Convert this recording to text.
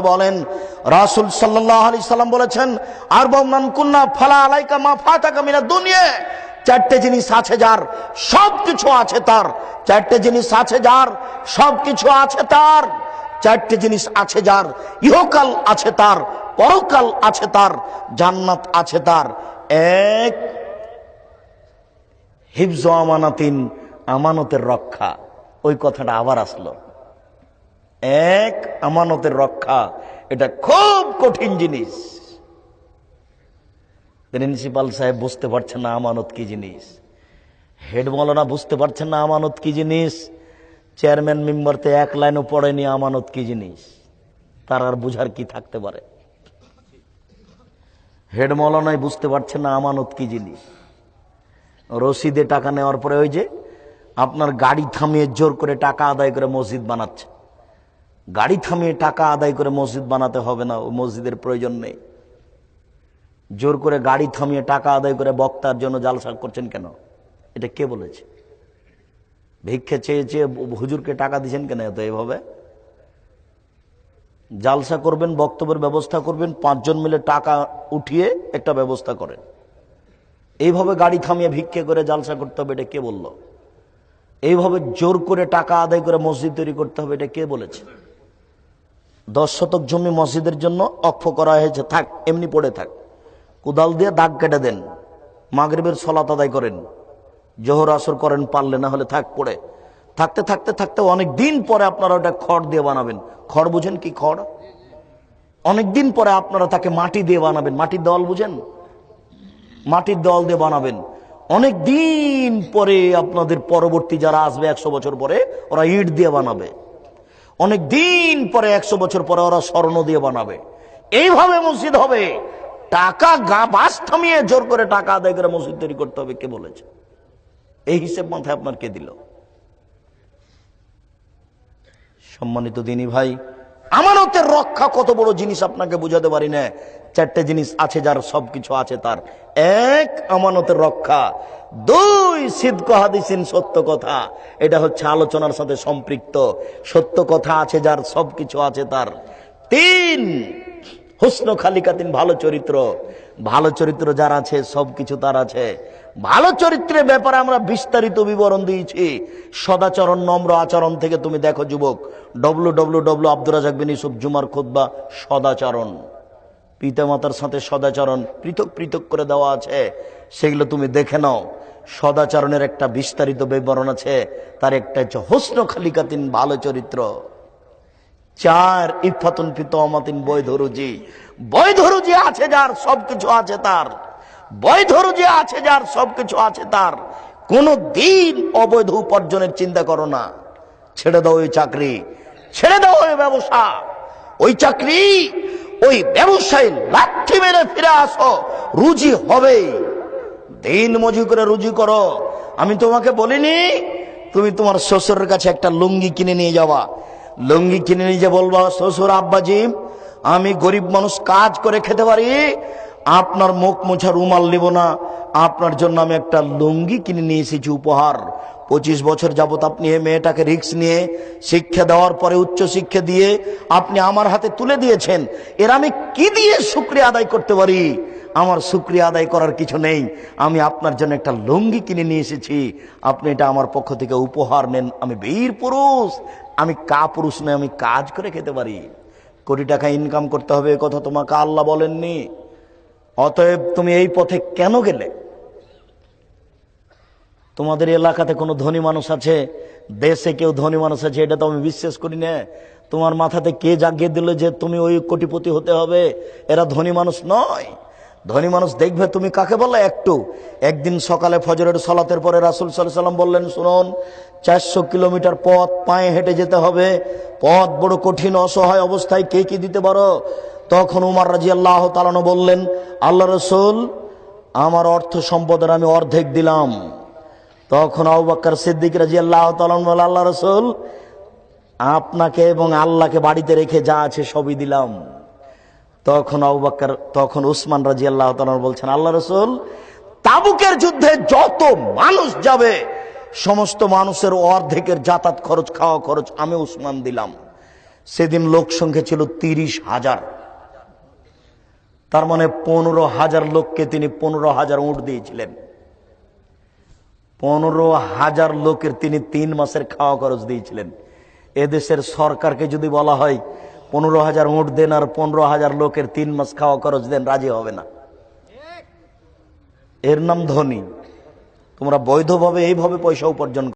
বলেন, রাসুল সাল্লাম বলেছেন আর বমান মিনা চারটে জিনিস আছে যার সব কিছু আছে তার। চারটে জিনিস আছে যার সব কিছু আছে তার। চারটে জিনিস আছে যার, ইহকাল আছে তার, পরকাল আছে তার, জান্নাত আছে তার। এক, হিফজ আমানাতিন, আমানতের রক্ষা। ওই কথাটা আবার আসলো। এক আমানতের রক্ষা। এটা খুব কঠিন জিনিস। প্রিন্সিপাল সাহেব বুঝতে পারছেন না আমানত কি জিনিস। হেড মৌলানা বুঝতে পারছেন না আমানত কি জিনিস। চেয়ারম্যান মেম্বারতে এক লাইনও পড়েনি আমানত কি জিনিস। তার আর বুঝার কি থাকতে পারে? হেড মৌলানাই বুঝতে পারছেন না আমানত কি জিনিস। রসিদে টাকা নেওয়ার পরে ওই যে আপনার গাড়ি থামিয়ে জোর করে টাকা আদায় করে মসজিদ বানাচ্ছে। গাড়ি থামিয়ে টাকা আদায় করে মসজিদ বানাতে হবে না ওই মসজিদের প্রয়োজন নেই। জোর করে গাড়ি থামিয়ে টাকা আদায় করে বক্তার জন্য জালসা করছেন কেন? এটা কে বলেছে? ভিক্ষে চেয়ে চেয়ে হুজুরকে টাকা দিচ্ছেন কেন এত এইভাবে জালসা করবেন, বক্তব্যের ব্যবস্থা করবেন, পাঁচজন মিলে টাকা উঠিয়ে একটা ব্যবস্থা করেন। এইভাবে গাড়ি থামিয়ে ভিক্ষে করে জালসা করতে হবে, এটা কে বলল? এইভাবে জোর করে টাকা আদায় করে মসজিদ তৈরি করতে হবে, এটা কে বলেছে? দশ শতক জমি মসজিদের জন্য অক্ষ করা হয়েছে, থাক, এমনি পড়ে থাক। কুদাল দিয়ে দাগ কেটে দেন, মাগরিবের সলাত আদায় করেন, জোহর আসর করেন পারলে, না হলে থাক, পড়ে। থাকতে থাকতে থাকতে অনেক দিন পরে আপনারা ওটা খড় দিয়ে বানাবেন। খড় বুঝেন কি খড়? অনেক দিন পরে আপনারা তাকে মাটি দিয়ে বানাবেন। মাটির দল বুঝেন? মাটির দল দিয়ে বানাবেন। অনেক দিন পরে আপনাদের পরবর্তী যারা আসবে একশো বছর পরে, ওরা ইট দিয়ে বানাবে। অনেক দিন পরে একশো বছর পরে ওরা স্বর্ণ দিয়ে বানাবে। এইভাবে মসজিদ হবে। টাকা গা বাস থামিয়ে জোর করে টাকা আদায় করে মসজিদ তৈরি করতে হবে, কে বলেছে? এই হিসেব মাথায় আপনার কে দিল? সম্মানিত দিনী ভাই, আমানতের রক্ষা কত বড় জিনিস আপনাকে বুঝাতে পারি না। চারটে জিনিস আছে যার সবকিছু আছে তার। এক, আমানতের রক্ষা। দুই সিদ্ধ হাদিসিন সত্য কথা। এটা হচ্ছে আলোচনার সাথে সম্পৃক্ত। সত্য কথা আছে যার, সবকিছু আছে তার। তিন, হুসন খালিকাতিন ভালো চরিত্র। ভালো চরিত্র যার আছে, সবকিছু তার আছে। ভালো চরিত্রের ব্যাপারে আমরা বিস্তারিত বিবরণ দিয়েছি। সদাচরণ নম্র আচরণ থেকে তুমি দেখো যুবক। W W W Abdur Razzak bin Yusuf জুমার খুদ্া সদাচরণ। পিতামাতার সাথে সদাচরণ পৃথক পৃথক করে দেওয়া আছে। সেগুলো তুমি দেখে নাও। সদাচরণের একটা বিস্তারিত বিবরণ আছে। তার একটা হচ্ছে হোসন খালিকাতিন ভালো চরিত্র। চার ইফাতুন পিতমাতিন বৈধরুজি বৈধরুজি আছে যার, সবকিছু আছে তার। বৈধরুজি আছে যার, সবকিছু আছে তার। কোন দিন অবৈধ উপার্জনের চিন্তা করো না। ছেড়ে দাও ওই চাকরি। ছেড়ে দাও ওই ব্যবসা। ওই চাকরি, ওই ব্যবসায় লাঠি মেরে ফিরে আসো। রুজি হবেই। দিন মজু করে রুজু করো। আমি তোমাকে বলিনি, তুমি তোমার শ্বশুরের কাছে একটা লুঙ্গি কিনে নিয়ে যাওয়া। লুঙ্গি কিনে নিয়ে যে বলবা, শ্বশুর আব্বাজি, আমি গরিব মানুষ, কাজ করে খেতে পারি, আপনার মুখ মোছা রুমাল নেব না, আপনার জন্য আমি একটা লুঙ্গি কিনে নিয়ে এসেছি উপহার। পঁচিশ বছর যাবত আপনি এই মেয়েটাকে রিক্স নিয়ে শিক্ষা দেওয়ার পরে, উচ্চ শিক্ষা দিয়ে আপনি আমার হাতে তুলে দিয়েছেন। এর আমি কি দিয়ে শুক্রিয়া আদায় করতে পারি? আমার শুক্রিয়া আদায় করার কিছু নেই। আমি আপনার জন্য একটা লুঙ্গি কিনে নিয়ে এসেছি। আপনি এটা আমার পক্ষ থেকে উপহার নেন। আমি বীর পুরুষ। আমি কা পুরুষ নয়, আমি কাজ করে খেতে পারি। কোটি টাকা ইনকাম করতে হবে কথা তোমাকে আল্লাহ বলেননি। অতএব তুমি এই পথে কেন গেলে? তোমাদের এলাকাতে কোনো ধনী মানুষ আছে? দেশে কেউ ধনী মানুষ আছে, এটা তো আমি বিশ্বাস করি না। তোমার মাথাতে কে জাগিয়ে দিল যে তুমি ওই কোটিপতি হতে হবে? এরা ধনী মানুষ নয়। ধনী মানুষ দেখবে তুমি কাকে বলে? একটু। একদিন সকালে ফজরের সলাতের পরে রাসুল সাল্লাম বললেন, শুনুন, চারশো কিলোমিটার পথ পায়ে হেঁটে যেতে হবে। পথ বড় কঠিন, অসহায় অবস্থায় কে কি দিতে পারো? তখন উমার রাজি আল্লাহ তালানো বললেন আল্লাহ রসুল, আমার অর্থ সম্পদের আমি অর্ধেক দিলাম। তখন আবাক্কর সিদ্দিক রাজি আল্লাহ তালন বলে আল্লাহ রসুল, আপনাকে এবং আল্লাহকে বাড়িতে রেখে যা আছে সবই দিলাম। তখন আবাক্কর তখন উসমান রাজি আল্লাহ বলছেন, আল্লাহ রসুল, তাবুকের যুদ্ধে যত মানুষ যাবে, সমস্ত মানুষের অর্ধেকের যাতায়াত খরচ, খাওয়া খরচ আমি উসমান দিলাম। সেদিন লোক সংখ্যা ছিল তিরিশ হাজার। তার মানে পনেরো হাজার লোককে তিনি পনেরো হাজার উঁট দিয়েছিলেন। পনেরো হাজার লোকের তিনি তিন মাসের খাওয়া খরচ দিয়েছিলেন। এদেশের সরকারকে যদি বলা হয় পনেরো হাজার উঁট দেন আর পনেরো হাজার লোকের তিন মাস খাওয়া খরচ দেন, রাজি হবে না। এর নাম ধনী। তোমরা বৈধভাবে এইভাবে পয়সা উপার্জন